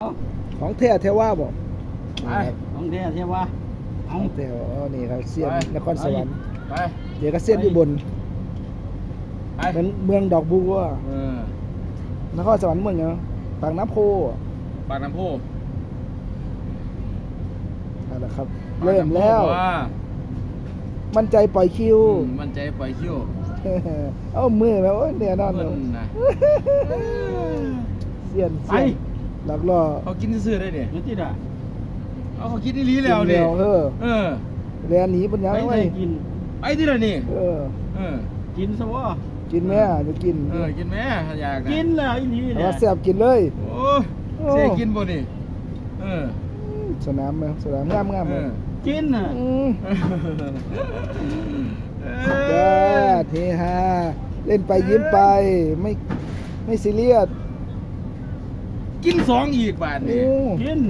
เอาของแท้แท้ว่าบอกไปของแท้ใช่ปะขเอาองแท้อ๋อนี่ครับเซียนไปนครสวรรค์ไปเดี๋ยวก็เซียนอยู่บนไปเป็นเมืองดอกบัวเออนครสวรรค์เมืองหยังปากน้ำโพปากน้ำโพนั่นแหละครับ เริ่มแล้วว่ามั่นใจปล่อยคิวอืมมันใจปล่อยคิ้วเอามือแล้วโอ้ยเนี่ยนอนเพิ่เนาะนนะเซียนไปเซียน หลักล่อเขากินซื่อๆได้ดิมันติดอะเอาเขากินอีหลีแล้วดิกินเออเออแลนหนีปัญญาไปไว้ได้กินไปที่ไหนนี่เออเออกินซะวะกินแม่จะกินเออกินไหมถ้าอยากะกินแล้วอีนี่แต่เนี่ยว่าแซ่บกินเลยโอ้ยเสียกินบ่นี่เออสนามไหมสนามงามงามเอเลยอกินอะอืมเอจ้าอเทฮาเล่นไปยิ้มไปไม่ไม่ซีเรียส กินสองอีกบาทโอ้นี่กิน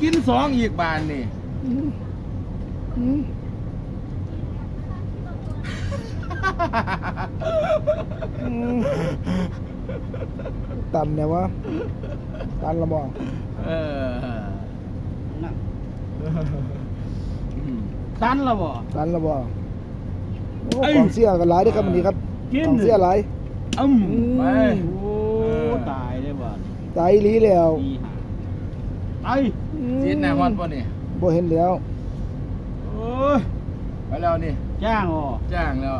กินสองอีกบาทนี่อืมอืมอืมตันเนี่ยวะตันละบ่เออนั่นอืมตันและบ่ตันละบ่โอ้เอ้ยของเสียกันหลายเด้วยครับวันนี้ครับกินของเสียหลายอืมอืมไป โอ้ตายเลยบ่ ตายอีหลีแล้วตีหาไปอืมจีนหน้าฮอดป่ะนี่บ่เห็นแล้วโอ้ยไปแล้วนี่จ้างอ๋อจ้างแล้ว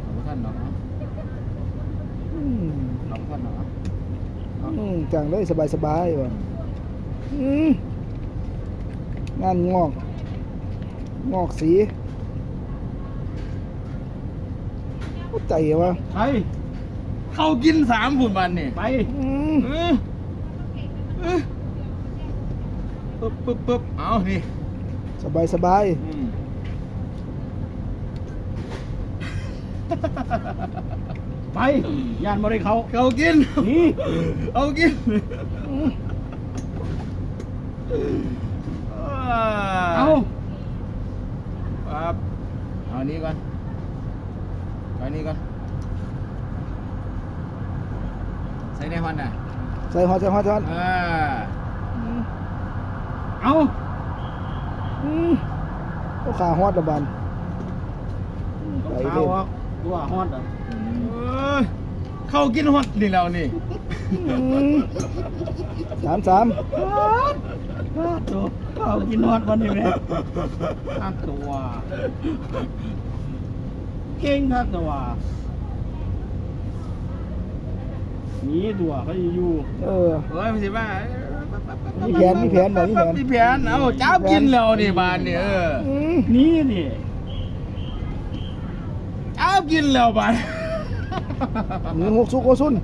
เอาท่านเนาะอืมเอาท่านเนาะอืมจังเลยสบายสบายๆว่ะอืมงานงอก งอกสีโอ้ ใจวะไปเขากินสามผุนวันนี่ไปอืมเออเออปึ๊บปึ๊บปึ๊บเอานี่สบายสบายอืมไปยานบ่ได้เขาเขากิน นี่เอากินอืมเอาครับเอาอันนี้ก่อน เอาอันนี้ก่อนใส่ในฮอนน่ะใส่หอดใส่หอดใส่หอดอ่าอืมเอาอืมโอ้ขาฮอดละบานไปเอาเล่นอะตัวฮอดอะเอ้ยเขากินฮอตนี่แล้วนี่อืมสามสามตัวเอากินฮอดวันนี้แม่อักตัว เก่งครับตัวหนี่ตัวเขาอยู่เออเฮ้ยไม่ใช่ว่ามีแผนมีแผนบอกมีแผนมีแผนเอาจับกินแล้วนี่บานนี่เอออืมนี่นี่จับกินแล้วบานหนึ่งหกสุกโอซุน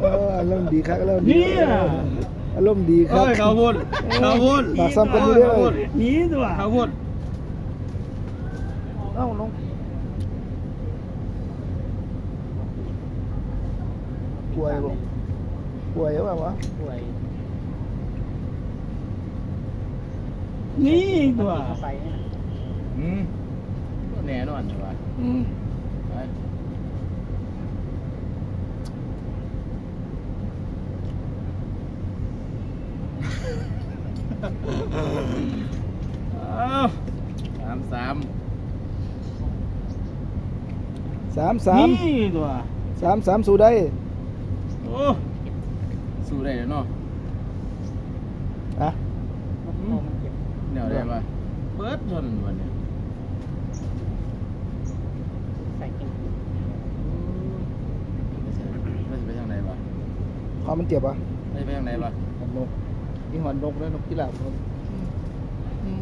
เอออารมณ์ดีครับอารมณ์ดีนี่ อะอารมณ์ดีครัเฮ้บยเขาพูดเขาพูดปากซ้ำกันอยู่เรื่อยเขาพูดหนี่ตัวเขาพูดเอ้าลงป่วยบ่ป่วยหรือเปล่าวะป่วยนี่ตัวอืมแน่นอนเลยว่ะอืมไปเอา สามสามสามสามนี่ตัวสามสามสู่ได้โอ้สู้ได้แล้วเนาะอะแนวได้ปะเปิดชนวันนี้ไม่ใช่ไม่ใช่ไปทางไหนวะความมันเจ็บอะไม่ใช่ไปทางไหนวะหอนน กนี่หอนนกแล้วนกกีฬาบครับอืม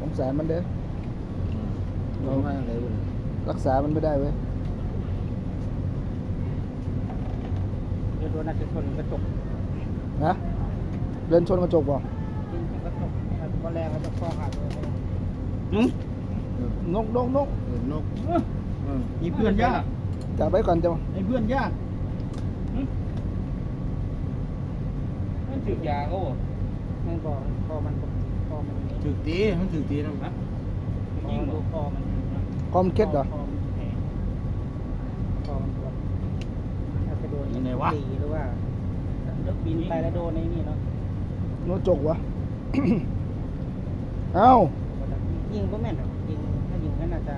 สงสารมันเด้อเราไปทางไหนวะรักษามันไม่ได้เว้ยเดี๋ยวตัวน่าจะชนกระจกนะเดินชนกระจกบ่ยิงกระจกมันก็แรงมันจะคอขาดเลยเออนกนกนกเออนกเออมีเพื่อนยากจับไว้ก่อนจะไอ้เพื่อนยากมัน ถือยาเขาไม่บอกพอมันพอมันถือตีมันถือตีนะยิงอมันความเคล็ดเหรอคอมันแข็งพอมันแบบถ้าไปโดนยังไงวะตีหรือว่าบินไปแล้วโดนในนี่เนาะโนจกวะเอ้ายิงก็แม่นหรอกยิงถ้ายิงก็น่าจะ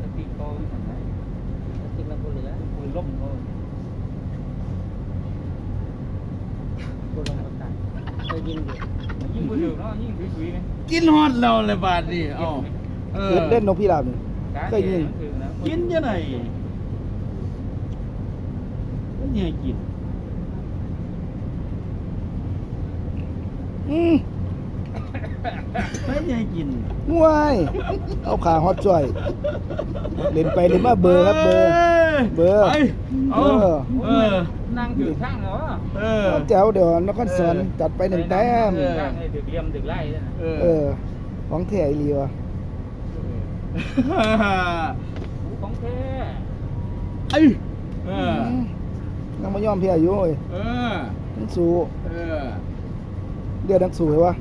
สติโตมันสั่นได้จริงแล้วกูเหลือปืนล่ม ก็กูลงมาตายเคยยิงอยู่ยิ่งปืนอยู่เนาะยิ่งสวยๆไงกินฮอดเราเลยบาดนี่เอ้าเออเล่นนกพิราบนี่เคยยิงกินยังไงก็ยังกินอืม ไม่ยังกินง่วยเอาขาฮอตจ่อย เล่นไปเล่นมาเบอร์ครับเบอร์ เบอร์ไปเอาเบอร์เออนั่งถือข้างเหรอเออแจ๋วเดี๋ยวนครสวรรค์จัดไปหนึ่งแต้มเออข้างให้ถือเลี่ยมถือไล่ด้วยนะเอเอออ ของแท้อีหลีวะหูของแท้ไอ้เออมนังมายอมเพียอยู่เว้ยเออนังสู้เออเดือดนังสู้เหรอวะ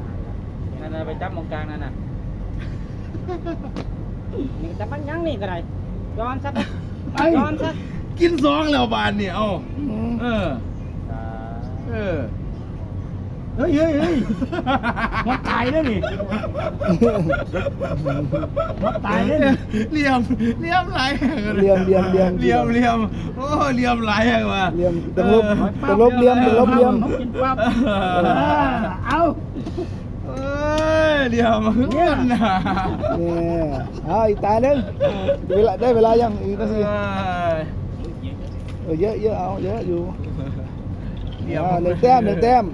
นั่นน่ะไปจับมองกลางนั่นน่ะนี่จะมันยังนี่ก็ได้ย้อนซะไปไอ้ย้อนซะกินสองแล้วบานนี่เอ้าอืมเออ เออ เฮ้ยเฮ้ยเฮ้ยมันตายแล้วนี่มันตายแล้วนี่เหลี่ยมเหลี่ยมหลายแห่งเหลี่ยมเหลี่ยมเหลี่ยมเหลี่ยมเหลี่ยมโอ้เหลี่ยมหลายแห่งว่ะเหลี่ยมตะลบตะลบเหลี่ยมตะลบเหลี่ยมนกกินปั๊บเออเอาเอ้ย เหลี่ยมเนี่ยนะเนี่ยเอาอีกตาหนึ่งเวลาได้เวลายังอีกนาทีเอ้ยเออเยอะเยอะเอาเยอะอยู่เหลี่ยมอ่าหนึ่งแต้มหนึ่งแต้ม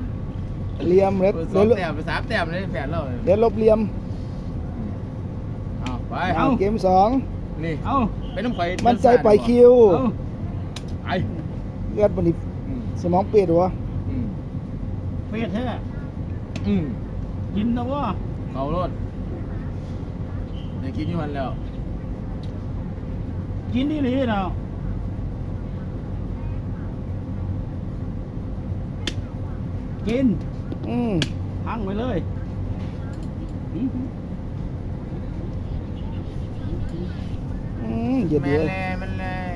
เหลี่ยมเด็ดสอเด็งดแต้มไปสามแต้มเลยแฝดเราเด็ดลบเหลี่ยมเอาไปเอาเกมสองนี่เอาไปน้ำข่อยมันใจไปคิวเอาไปเลือดมันนี่อืมสมองเปลี่ยนวะอืมเฟียดแท้อืมกินนะวะ เขารถเดี๋ยวกินอยู่หันแล้ว กินนี่เลยเนาะกิน อืมพังไปเลยอืมอืมเย็ดแม่เยนอะเลยแมันเลย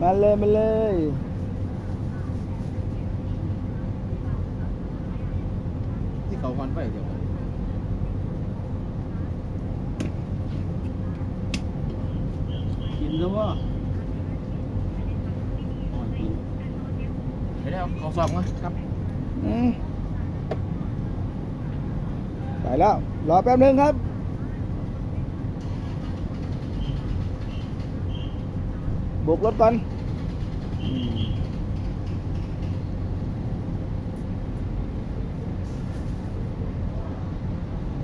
มาเลยมาเลยที่เขาควันไฟเดี๋ยว ก่อนกินนะวะอ๋อกินเดี๋ยวได้เอาเขาสอบมั้งครับอืมไปแล้ว รอแป๊บนึงครับ บุกรถก่อนอืม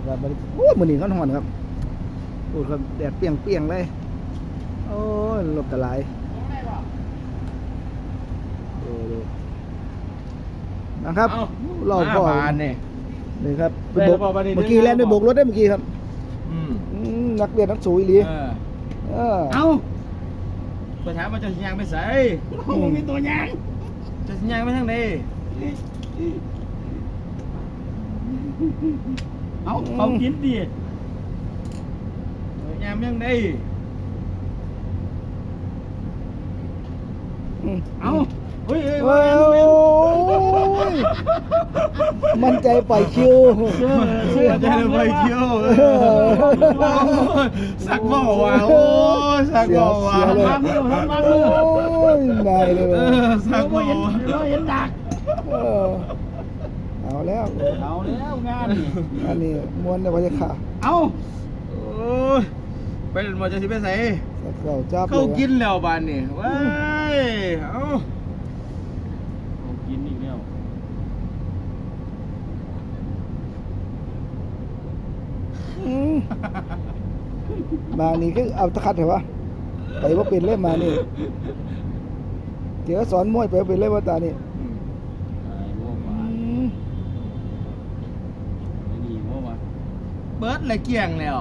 ครับมันโอ้ยมือหนึ่งก้อนหอนครับโอ้ยครับแดดเปรียงเปรียงๆเลยโอ้ยหลบตะไลายดูดูนะครับเอ้ารอบพ่อมาบานนี่นี่ครับไปได้โบกแล้วบอกว่าได้เมื่อกี้เรื่องแล่นไปบอกโบกรถได้เมื่อกี้ครับอืมอืมนักเรียนนักสูอีหลีเออเออเอาไปถามว่าเจะสิยางไปใส่โอ้มีตัวยางเจะสิยางไปทางไหนเอาเขากินดิยางไปทางไหน อืม เอาเฮ้ยเฮ้ยโอ้ยมันใจปล่อยคิวเชื่อเชื่อจะได้ไปเที่ยวเออสักบ่าวะโอ้ยสักบ่าวะเสียเลยทำมือทำมืโอ้อยนายเลยเอว่ะอสักเราบ่าเห็นวะเราเห็นดักเออเอาแล้วเอาแล้วงานนี่อันนี้ม้วนในวัยขาเอาโอ้ยไปเล่นบ่จะสิไปใส่สักเราจับเข้าลยวะกินแล้วบานนี่ว้า ยเอ้าเขากินอีกแล้วอืมมานี่ก็เอาตะขัดเหรอวะไปว่าเป็นเล่มมานี่เดี๋ยวสอนมวยไปว่าเป็นเล่มว่าตานี่ไอ้พวกอืว่ามไอ้นี่พวกว่าเบิดเลยเกลี้ยงแล้ว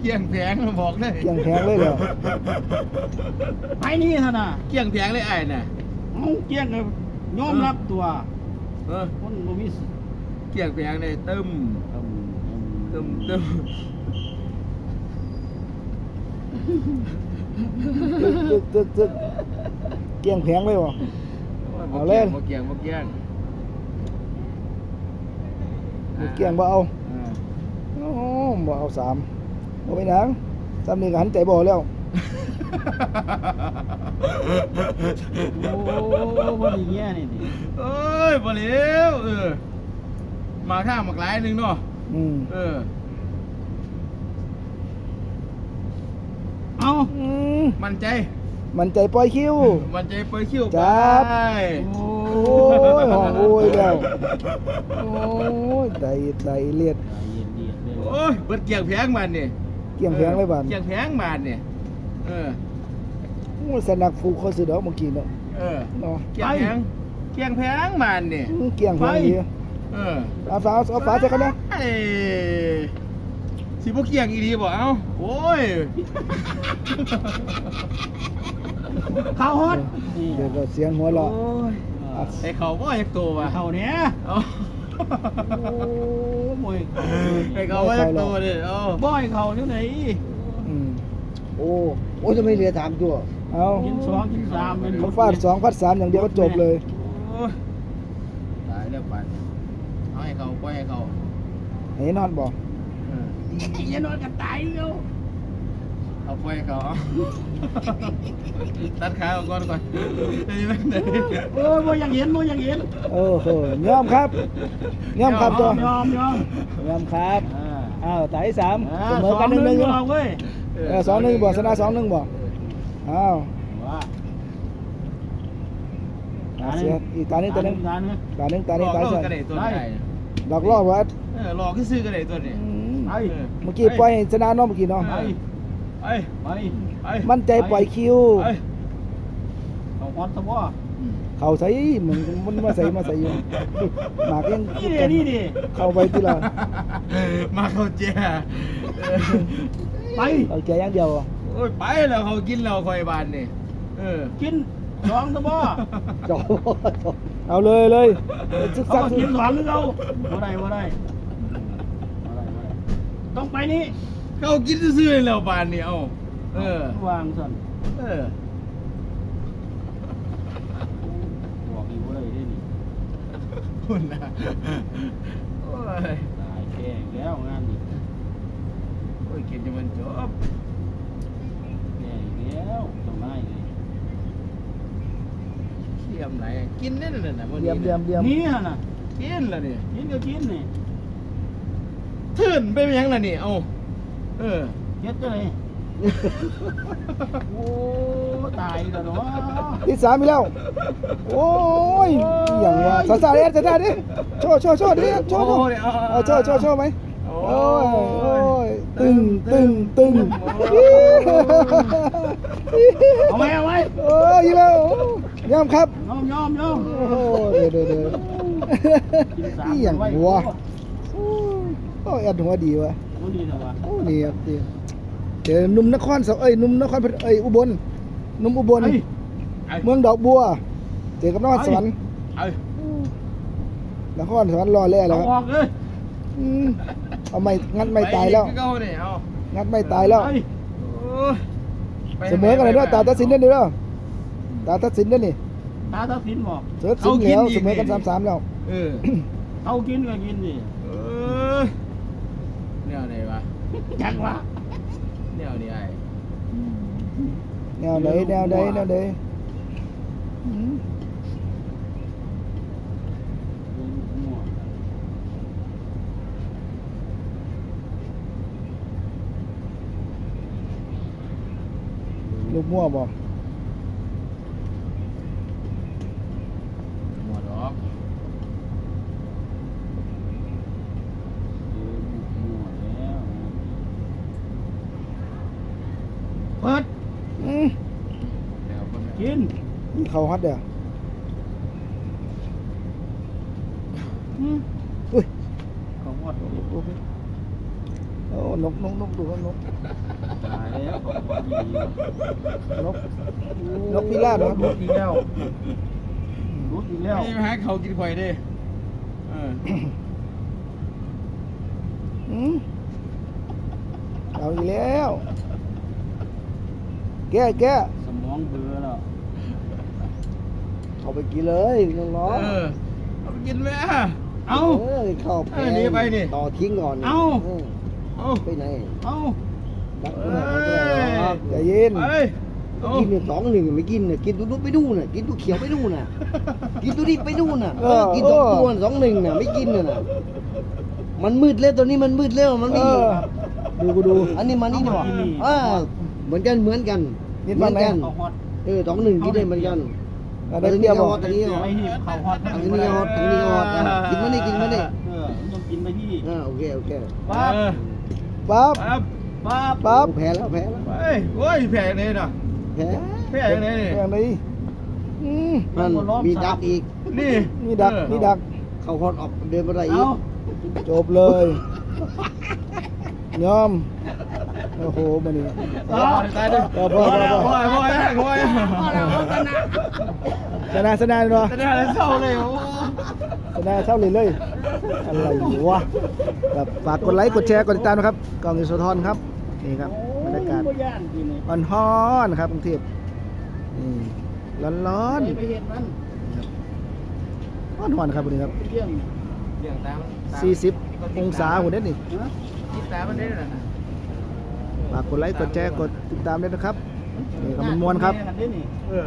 เกลี้ยงแผงบอกเลยเกี่ยงแพงเลยเหรอไปนี่ท่านน่ะเกลี้ยงแผงเลยไอ้น่ะเอาเกี้ยงเลยยอมรับตัวเออคนบ่มีเกี่ยงแพงเลยตึมตึมตึมตึกตึกตึกเกี่ยงแผงเลยบ่เอาเล่นบ่เกี่ยงบ่เกี่ยงบ่เกี่ยงบ่เอาอ่าโอ้บ่เอาสาม บ่ไปหนังสามนี่ก็หันใจบ่แล้ว โอ้บ่ดีแย่นี่ดิเอ้ยบ่เหลวเออมาข้างมากหลายหนึงเนาะอืมเออ เอ้าอืมมั่นใจ มันใจปล่อยคิวมั่นใจเปิดคิวจับ ไปโอ้โอ้ยห้องโอ้ยแล้วโอ้ยใจใจเลียดใจเย็นดีเด้อโอ้ยเปิดเกี่ยงแพงมันนี่เกี่ยงแผงเลยบาดเกี่ยงแพงมันนี่เออโอ้ยสนักฟูเขาสิดอกเมื่อกี้เนาะเออเนาะเกี่ยงแพงเกี่ยงแพงมันนี่อืมเกี่ยงแผงดีเออเอาฝาเอาฝาใส่กันนะไอ้สิบ่เกี่ยงอีดีบ่เอ้าโอ้ยข้าวฮอตเดี๋ยวก็เสียงหัวเราะโอ้ยอัดไอ้เขาบ่อยากโตว่ะเขาเนี่ยโอ้ มวยไอ้เขาบ่อยากโตเด้อเอาบ่อยเข้าอยู่ไหนอืมโอ้โอ้จะไม่เหลือถามตัวเอากินสองกินสามเป็นเขาฟาดสองฟาดสามอย่างเดียวก็จบเลยโอ้ยตายแล้วปันเอาให้เขาปล่อยให้เขาเห็นนอนบอก เอออย่านอนกันตายเร็ว เอาปล่อยให้เขาเอาตัดขาออกก่อนก่อนได้ไหมได้โอ้ยบ่อยากเห็นบ่อยากเห็นโอ้โหยอมครับยอมครับตัวยอมยอมยอมครับอ่าอ้าวตายที่สามอ่าเสมอกันหนึ่งหนึ่งสอเราเว้ยเออสองหนึ่งบอกชนะสองหนึ่งบอกอ้าวว่าอ่าเสียอีกตาหนึ่งตาหนึ่งตาหนึ่งตาหนึ่งตาหนึ่งหลตาอกสเราองกระเดตัวนี้ได้หลอกล่อวัดเออหลอกขึ้นซื้อกระเดตัวนี้อืมไปเออเมื่อกี้ปล่อยให้ชนะเน้องเมื่อกี้เนาะ ไปไปไปไปมั่นใจปล่อยคิว ไปเอาฮอตซะบ่เข่าใส่เหมือนมันมาใส่มาใส่อยู่หมากยังนี่ดินี่ดิเข้าไปทีละมาเขาเจ้าเออไปเอาแกอย่างเดียวโอ้ยไปแล้วเขากินเราคอยบานนี่เออกินสองซะบ่จอเอาเลยเลยซึกเขาซักก็กินสองหรือเขาบ่ได้บ่ได้บ่ได้บ่ได้ต้องไปนี่ เขากินซื่อๆแล้วบานนี่เอาเออ วางสั่นเออ บอกอีกบ่ได้เด้นี่คุณนะโอ้ยตายแก่แล้วงานนี้โอ้ยเกมจะมันจบแก่อีกแล้วต้องได้เลยเทียมไหนกินได้นั่นน่ะมื้อเดียมเดียมเดียมนี่ฮะน่ะกินแล้วนี่กินก็กินนี่ทื่นไปเป็นหยังล่ะนี่เอา เออเฮ็ดจังได๋โอ้ตายแล้วเนาะที่สามอีกแล้ว โอ้ยอหย่างว่าสาสาเด็ดสาสาเด็ดโชว์โชว์โชว์ดิโชว์โชว์โอ้ยเอาเอาโชว์โชว์โชว์ไหมโอ้โอ้ยโอ้ยตึงตึงตึงเอาไว้เอาไว้โอ้ยอีกแล้วยอมครับยอมยอมยอมโอ้โหเดี๋ยวเดี๋ยวเดี๋ยวกินสามนี่อย่างไว้หัวโอ้ยแอดหัวดีวะโอ้ ดีนะวะโอ้นี่ครับดีเจอหนุ่มนครสวรรค์เอ้ยหนุ่มนครพนเอ้ยอุบลหนุ่มอุบลเฮ้ยไอ้เมืองดอกบัว เจอกับนครสวรรค์ไอ้นครสวรรค์รอแล่แล้เอาวออกเลยอืมเอาไม่งัดไม่ตายแล้วไปอีกคือเก่านี่เอางัดไม่ตายแล้วไปโอ้ยไปเสมอกันเลยด้วยตาตัดสินได้ด้วยตาตัดสินได้นี่ตาทักษิณบอกเสือสินแล้วเสมอกันสามสามแล้วเออเอากินก็กินดิเออแนว ไหนวะจังวะแนวนี้ไอ้ แนวไหนแนวไหนแนวไหนอืมลูกมั่วบอก หมดหรอก เปิดอืมแล้วก็ไม่กินนี่เขาฮัดเด้ออืมอุ้ยเขาหมดโอ้นกนกนกดูว่านกตายแล้วเขาหมดดีนกนกพิราบเหรอรุดอีกแล้วรุดอีกแล้วไม่มาหาเขากินข่อยเด้เอออืมเอาอีกแล้ว แก้แก้สมองเบลอแล้วเอาไปกินเลยน้องเออเอาไปกินไหมอะเอา เออเข้าแพเออหนีไปนี่ต่อทิ้งก่อนเอ้าเออไปไหนเอาดักเอ้ไว้ไหนก็ได้หรอกใจเย็น ไปเอากินเนี่ยสองหนึ่งไม่กินน่ะกินตัวนู้นไปดูน่ะกินตัวเขียวไปดูน่ะ กินตัวนี้ไปดูน่ะเออกินสองตัวน่ะสองหนึ่งน่ะไม่กินน่ะน่ะมันมืดแล้วตัวนี้มันมืดแล้วมันเอไม่อดูกูดู อันนี้มันนี่ดีกว่าอ่า เหมือนกันเหมือนกันนี่เหมือนกันเขาฮอตเออสองหนึ่งกินได้เหมือนกันอะไรเปรี้ยวบอกอันนี้ก็ฮอตไม่หีบเขาฮอตอันนี้ก็ฮอตอันนี้ก็ฮอตอะกินมานี่กินมานี่เออต้องกินไปที่อ่าโอเคโอเคปั๊บเออปั๊บปั๊บปั๊บปั๊บแพ้แล้วแพ้แล้วไปโอ้ยแผลไหนน่ะแพ้แผลไหนนี่อย่างนี้อืมมันมีดักอีกนี่นี่ดักเออนี่ดักเขาฮอตออกเดินมาได้อีเอากจบเลย ยอม โอ้โหมันนี่ตายตายเลยพอแล้วพอพอพอพอพอพอชนะชนะเลยเนาะจะได้อะไรเศร้าเลยโอ้ชนะเท่าเลยเลยอะไรวะแบบฝากกดไลค์กดแชร์กดติดตามนะครับกองอิสโทนครับนี่ครับบรรยากาศอ่อนฮ้อนครับกรุงเทพนี่ร้อนร้อนร้อนฮ้อนครับวันนี้ครับเรื่องเลี้ยงตาม40องศาหัวเด็ดนี่ ฮะคิดตามมันได้น่ะฝากกดไลค์กดแชร์กดติดตามด้วยนะครับนี่ก็มันมวนครับแกันได้นี่เออ